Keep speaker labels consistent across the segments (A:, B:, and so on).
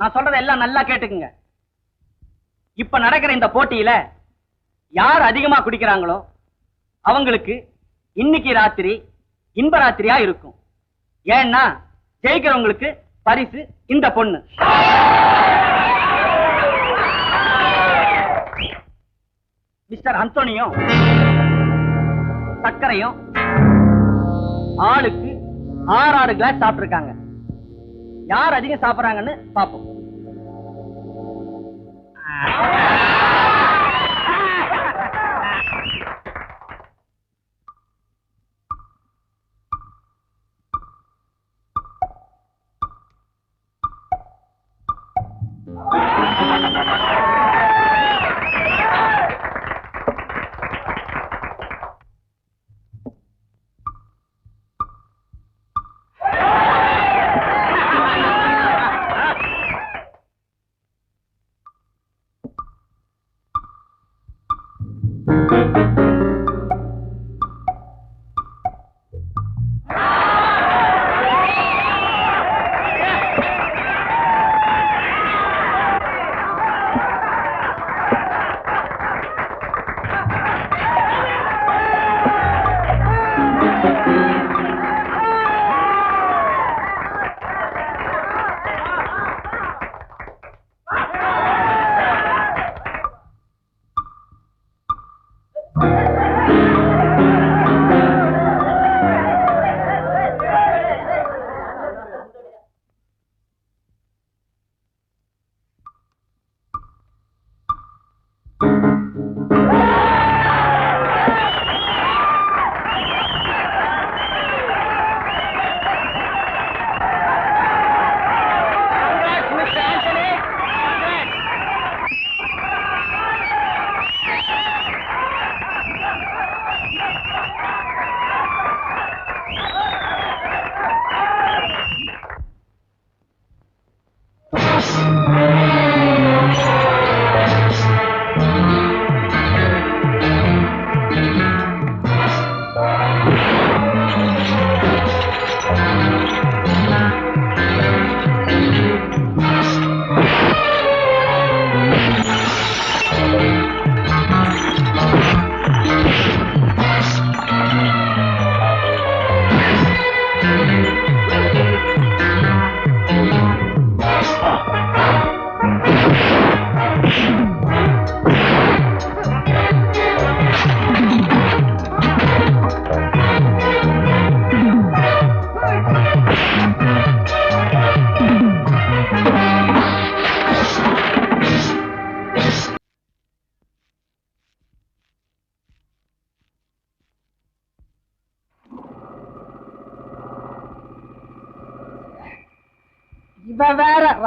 A: நான் சொல்றதை எல்லாம் நல்லா கேட்டுக்குங்க. இப்ப நடக்கிற இந்த போட்டியில யார் அதிகமா குடிக்கிறாங்களோ அவங்களுக்கு இன்னைக்கு ராத்திரி இன்ப ராத்திரியா இருக்கும். ஏன்னா ஜெயிக்கிறவங்களுக்கு பரிசு இந்த பொண்ணு. மிஸ்டர் அந்தோனியும் சர்க்கரையும் ஆளுக்கு ஆறு ஆறு கிளாஸ் சாப்பிட்டிருக்காங்க. யார் அதிகம் சாப்பிடுறாங்கன்னு பாப்போம்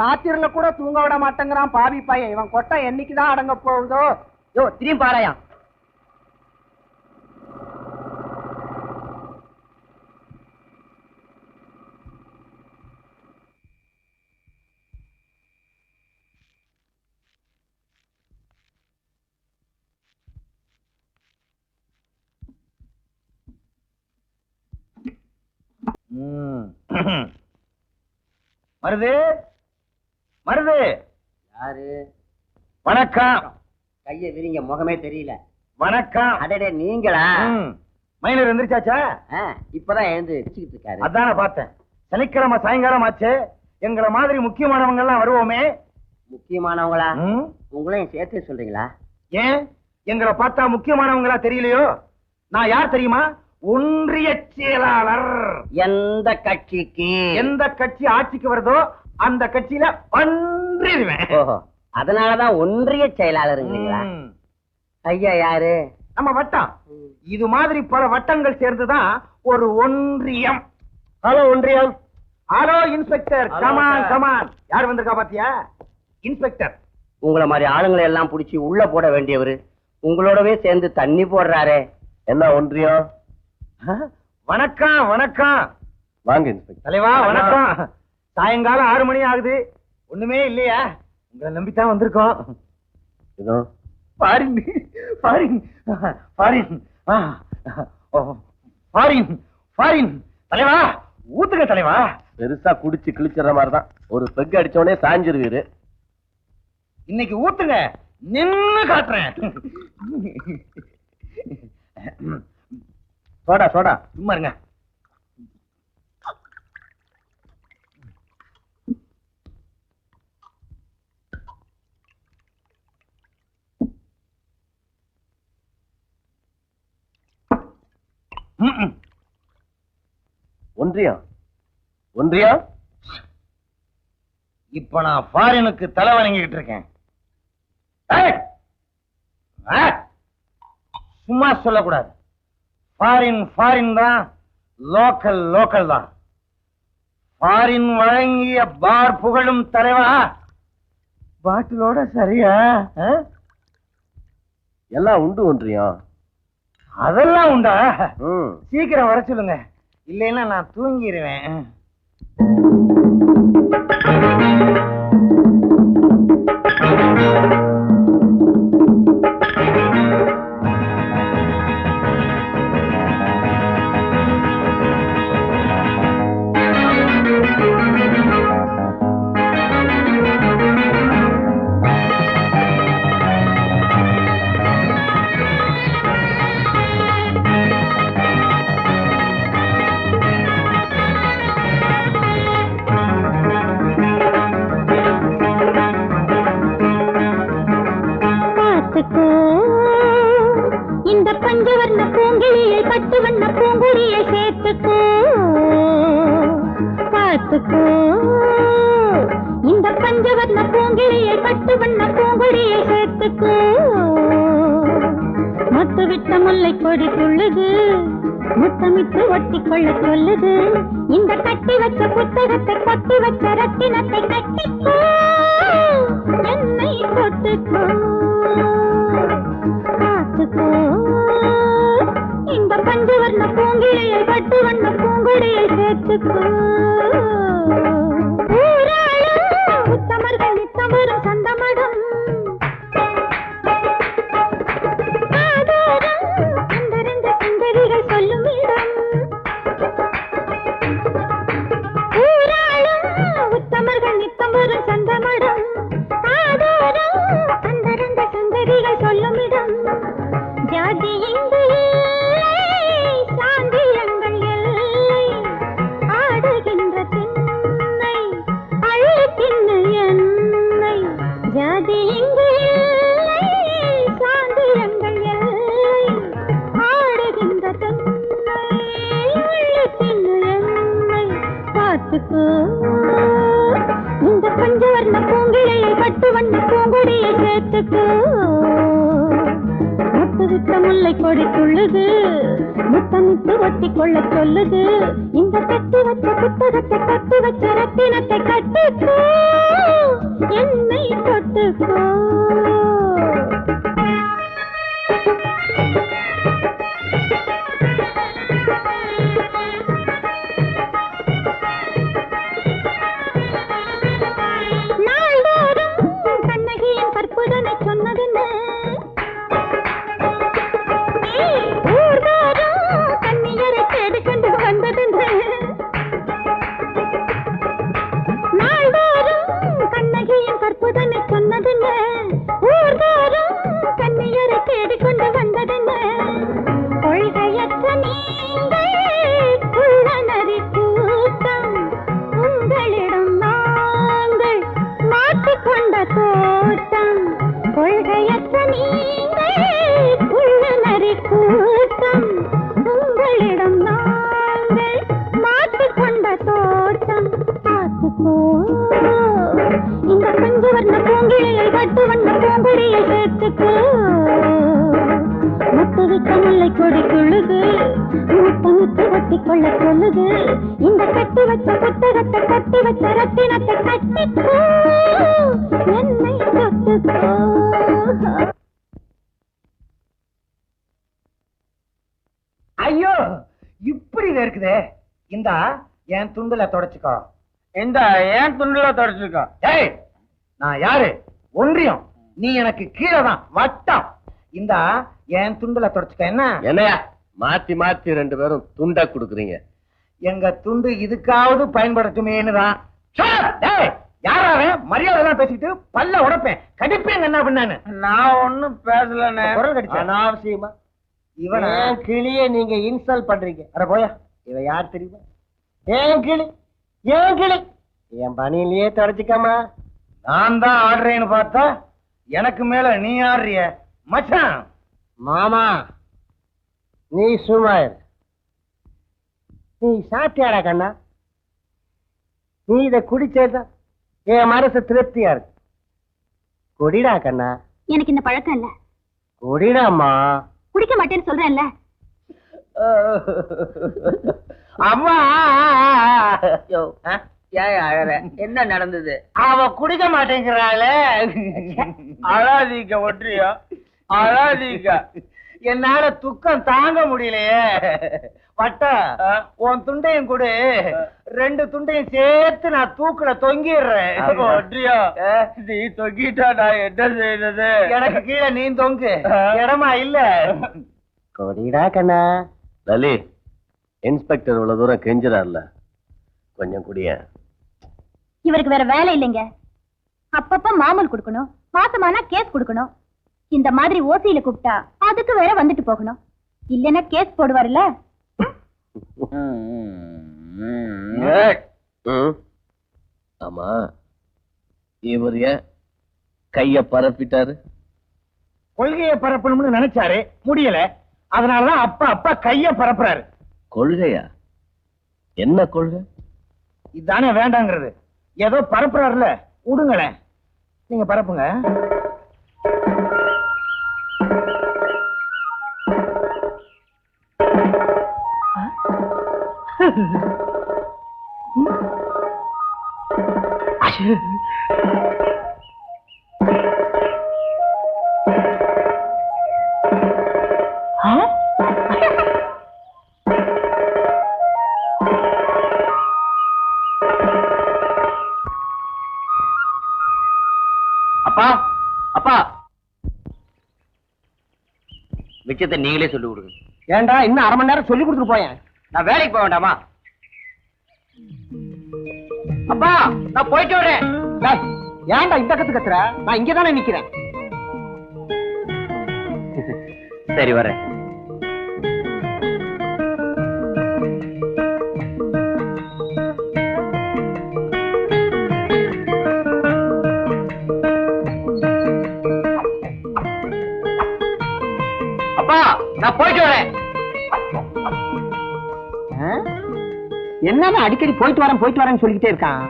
B: ராத்திரில கூட தூங்க விட மாட்டேங்கிறான் பாவி பையன். இவன் கொட்டை என்னைக்குதான் அடங்க போகுதோ?
A: யோ திரும்பி பாறையா
C: வருது. மருது!
B: யாரு?
C: வணக்கம்.
B: கைய விரிங்க முகமே தெரியல.
C: வணக்கம்.
B: அடடே நீங்களா.
C: மைனர் எந்திரிச்சாச்சா?
B: இப்பதான் எழுந்து வச்சுக்கிட்டு இருக்காரு.
C: அதான பார்த்தேன். சனிக்கிழமை சாயங்காலம் ஆச்சு. எங்களை மாதிரி முக்கியமானவங்க எல்லாம் வருவோமே.
B: முக்கியமானவங்களா. உங்களையும் சேர்த்து சொல்றீங்களா?
C: ஏன்? எங்களை பார்த்தா முக்கியமானவங்களா தெரியலையோ? நான் யார் தெரியுமா? ஒன்றிய செயலாளர்.
B: எந்த கட்சிக்கு?
C: எந்த கட்சி ஆட்சிக்கு வருதோ அந்த கட்சியில பன்றிடுவேன்.
B: ஓஹோ. அதனாலதான் ஒன்றிய செயலாளருங்களா
C: ம்.
B: ஐயா யாரு?
C: நம்ம வட்டம். இது மாதிரி பல வட்டங்கள் சேர்ந்துதான் ஒரு ஒன்றியம். ஹலோ ஒன்றியம். Hello inspector. கமான். கமான் யார் வந்திருக்கா பாத்தியா? இன்ஸ்பெக்டர்.
B: உங்கள மாதிரி ஆளுங்களை எல்லாம் புடிச்சு உள்ள போட வேண்டியவரு. உங்களோடவே சேர்ந்து தண்ணி போடுறாரே. என்ன ஒன்றியம்?
C: வணக்கம் வணக்கம்.
B: வாங்க இன்ஸ்பெக்டர்.
C: தலைவா வணக்கம். சாயங்காலம் ஆறு மணி ஆகுது. ஒண்ணுமே இல்லையா? உங்களை நம்பித்தான் வந்திருக்கோம்.
B: இதோ.
C: Foreign foreign foreign. Foreign foreign. தலைவா ஊத்துங்க தலைவா.
D: பெருசா குடிச்சு கிழிச்சிடுற மாதிரி தான் ஒரு பெக் அடிச்ச உடனே சாஞ்சிருவீரு.
C: இன்னைக்கு ஊத்துங்க. நின்னு காட்டுறேன். Soda soda. சும்மா இருங்க.
D: ஒன்றியம் ஒன்றியம்
C: இப்ப நான் ஃபாரினுக்கு தலை வணங்கிட்டு இருக்கேன்! சும்மா சொல்லக்கூடாது. ஃபாரின் ஃபாரின் தான் லோக்கல் லோக்கல் தான். ஃபாரின் வழங்கிய பார் புகழும் தலைவா? பாட்டிலோட சரியா?
D: எல்லாம் உண்டு ஒன்றியம்
C: அதெல்லாம் உண்டா? சீக்கிரம் வர சொல்லுங்க. இல்லைன்னா நான் தூங்கிடுவேன்
E: பட்டு சேர்த்துக்கோ பார்த்துக்கோ. இந்த பஞ்சவர்ண பூங்கிழியை பட்டு வண்ண பூங்குழியை சேர்த்துக்கோ. மொட்டு விட்ட முல்லை கொடி துள்ளுது முத்தமிட்டு ஒட்டி கொள்ள சொல்லுது. இந்த கட்டி வச்ச புத்தகத்தை கட்டி வச்ச ரத்தினத்தை கட்டிக்கோ. என்னை தொட்டுக்கோ பார்த்துக்கோ. இந்த வண்ண பூங்கிழையை பட்டு வண்ண பூங்குடியை சேர்த்துக்கோ. முல்லை துள்ளுது முத்தமிட்டு ஒட்டி கொள்ள சொல்லுது. இந்த கட்டி வச்ச புத்தகத்தை கட்டி வச்ச ரத்தினத்தை கட்டிக்கோ. என்னை தொட்டுக்கோ. முத்து விட்ட முல்லை கொடி கொழுது முத்து முத்து ஒட்டி கொள்ள சொல்லுது. இந்த கட்டி வச்ச புத்தகத்தை கட்டி வச்ச ரத்தினத்தை கட்டிக்கோ. என்னை தொட்டுக்கோ.
C: ஐயோ இப்படி இருக்குதே இந்தா என் துண்டுல தொடச்சுக்கோ.
A: இந்த ஏன் துண்டுல தொடச்சிருக்கா
C: ஏய் நான் யாரு? ஒன்றியம். நீ எனக்கு கீழே தான் வட்டம். இந்தா என் துண்டுல தொடச்சுக்க என்ன?
D: என்னையா? மாத்தி மாத்தி ரெண்டு பேரும் துண்டா குடுக்குறீங்க.
C: எங்க துண்டு இதுக்காவது பயன்படுத்துமேன்னு தான் யாரா அவன் மரியாதை எல்லாம் பேசிட்டு பல்ல உடைப்பேன். கடிப்பேன் என்ன பண்ணானு
F: நான் ஒண்ணும் பேசலண்ணே.
C: குரல் கடிச்சா?
F: அனாவசியமா?
C: இவனா?
F: கிளிய நீங்க இன்சல்ட் பண்றீங்க?
C: அட போயா
F: இவ யார் தெரியுமா? ஏன் கிளி? ஏன் கிளி? என் பணியிலேயே தொடச்சிக்காமா
C: நான் தான் ஆடுறேன்னு பார்த்தா எனக்கு மேல நீ ஆடுறிய? மச்சான்!
F: மாமா! நீ சும்மா இரு. நீ சாப்பிட்டியாடா கண்ணா? நீ இத குடிச்சேதான் என் மனசு திருப்தியா இருக்கு. குடிடா கண்ணா.
G: எனக்கு இந்த பழக்கம் இல்ல.
F: குடிடாம்மா.
G: குடிக்க மாட்டேன்னு சொல்றேன்ல.
F: அம்மா!
H: என்ன நடந்தது?
F: அவ குடிக்க மாட்டேங்கிறாளே.
C: அழாதீங்க ஒன்றியா அழாதீங்க. என்னால துக்கம் தாங்க முடியலையே. வட்டா உன் துண்டையும் கொடு. ரெண்டு துண்டையும் சேர்த்து நான் தூக்குல தொங்கிடுறேன். நீ தொங்கிட்டா நான் என்ன செய்யறது? எனக்கு கீழே நீ தொங்கு. இடமா இல்ல.
F: குடிடா கண்ணா.
D: லலி இன்ஸ்பெக்டர் இவ்வளவு தூரம் கெஞ்சுறாருல. கொஞ்சம் குடிய
G: இவருக்கு வேற வேலை இல்லைங்க. அப்பப்ப மாமூல் கொடுக்கணும். மாசமானா கேஸ் கொடுக்கணும். இந்த மாதிரி ஓசியில கூப்பிட்டா அதுக்கு வேற வந்துட்டு போகணும். இல்லைன்னா கேஸ் போடுவாருல்ல?
D: ஆமா. இவர் ஏன் கைய பரப்பிட்டாரு.
C: கொள்கையை பரப்பணும்னு நினைச்சாரு. முடியல. அதனாலதான் அப்பா அப்பா கைய பரப்புறாரு.
D: கொள்கையா? என்ன கொள்கை?
C: இதானே வேண்டாங்கிறது. ஏதோ பரப்புறாருல. விடுங்களேன் நீங்க பரப்புங்க.
H: அப்பா அப்பா. மிச்சத்தை நீங்களே சொல்லி கொடுங்க.
F: ஏன்டா இன்னும் அரை மணி நேரம் சொல்லி கொடுத்துட்டு போயேன்.
H: நான் வேலைக்கு போக வேண்டாமா? அப்பா நான் போயிட்டு வரேன்
F: ஏன்டா இந்த கத்து கத்துற? நான் இங்க தானே நிக்கிறேன்.
H: சரி வரேன்.
F: என்னன்னா அடிக்கடி போயிட்டு வரேன் போயிட்டு வரேன்னு சொல்லிக்கிட்டே இருக்கான்?